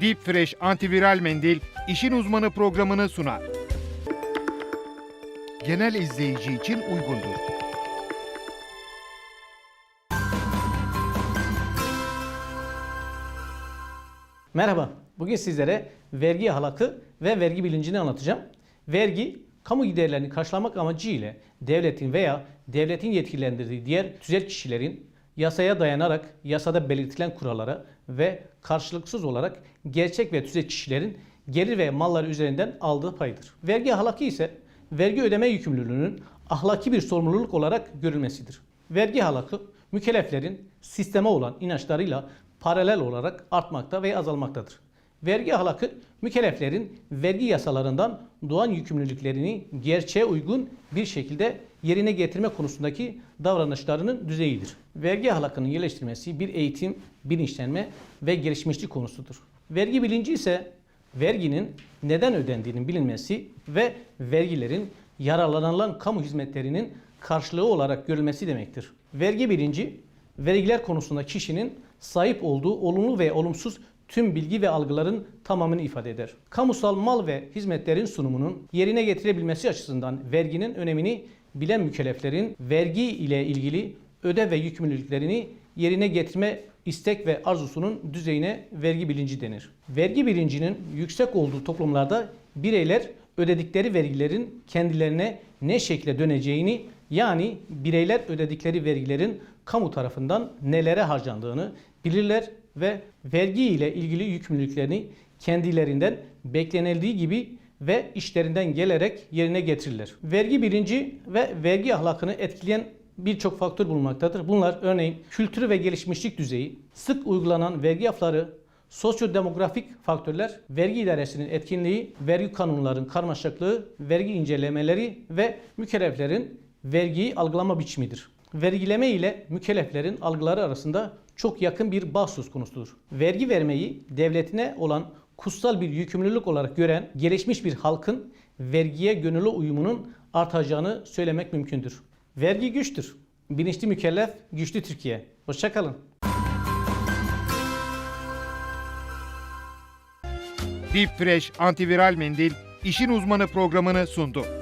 Deep Fresh antiviral mendil işin uzmanı programını sunar. Genel izleyici için uygundur. Merhaba. Bugün sizlere vergi ahlakı ve vergi bilincini anlatacağım. Vergi, kamu giderlerini karşılamak amacıyla devletin veya devletin yetkilendirdiği diğer tüzel kişilerin yasaya dayanarak yasada belirtilen kurallara ve karşılıksız olarak gerçek ve tüzel kişilerin gelir ve malları üzerinden aldığı paydır. Vergi ahlakı ise vergi ödeme yükümlülüğünün ahlaki bir sorumluluk olarak görülmesidir. Vergi ahlakı mükelleflerin sisteme olan inançlarıyla paralel olarak artmakta ve azalmaktadır. Vergi ahlakı mükelleflerin vergi yasalarından doğan yükümlülüklerini gerçeğe uygun bir şekilde yerine getirme konusundaki davranışlarının düzeyidir. Vergi ahlakının yerleştirilmesi bir eğitim, bilinçlenme ve gelişmişlik konusudur. Vergi bilinci ise verginin neden ödendiğinin bilinmesi ve vergilerin yararlanılan kamu hizmetlerinin karşılığı olarak görülmesi demektir. Vergi bilinci, vergiler konusunda kişinin sahip olduğu olumlu ve olumsuz tüm bilgi ve algıların tamamını ifade eder. Kamusal mal ve hizmetlerin sunumunun yerine getirebilmesi açısından verginin önemini bilen mükelleflerin vergi ile ilgili ödev ve yükümlülüklerini yerine getirme istek ve arzusunun düzeyine vergi bilinci denir. Vergi bilincinin yüksek olduğu toplumlarda bireyler ödedikleri vergilerin kendilerine ne şekilde döneceğini yani bireyler ödedikleri vergilerin kamu tarafından nelere harcandığını bilirler ve vergi ile ilgili yükümlülüklerini kendilerinden beklenildiği gibi ve işlerinden gelerek yerine getirirler. Vergi bilinci ve vergi ahlakını etkileyen birçok faktör bulunmaktadır. Bunlar örneğin kültürü ve gelişmişlik düzeyi, sık uygulanan vergi afları, sosyodemografik faktörler, vergi idaresinin etkinliği, vergi kanunların karmaşıklığı, vergi incelemeleri ve mükelleflerin vergiyi algılama biçimidir. Vergileme ile mükelleflerin algıları arasında çok yakın bir bağ söz konusudur. Vergi vermeyi devletine olan kutsal bir yükümlülük olarak gören gelişmiş bir halkın vergiye gönüllü uyumunun artacağını söylemek mümkündür. Vergi güçtür. Bilinçli mükellef, güçlü Türkiye. Hoşçakalın. Deep Fresh antiviral mendil işin uzmanı programını sundu.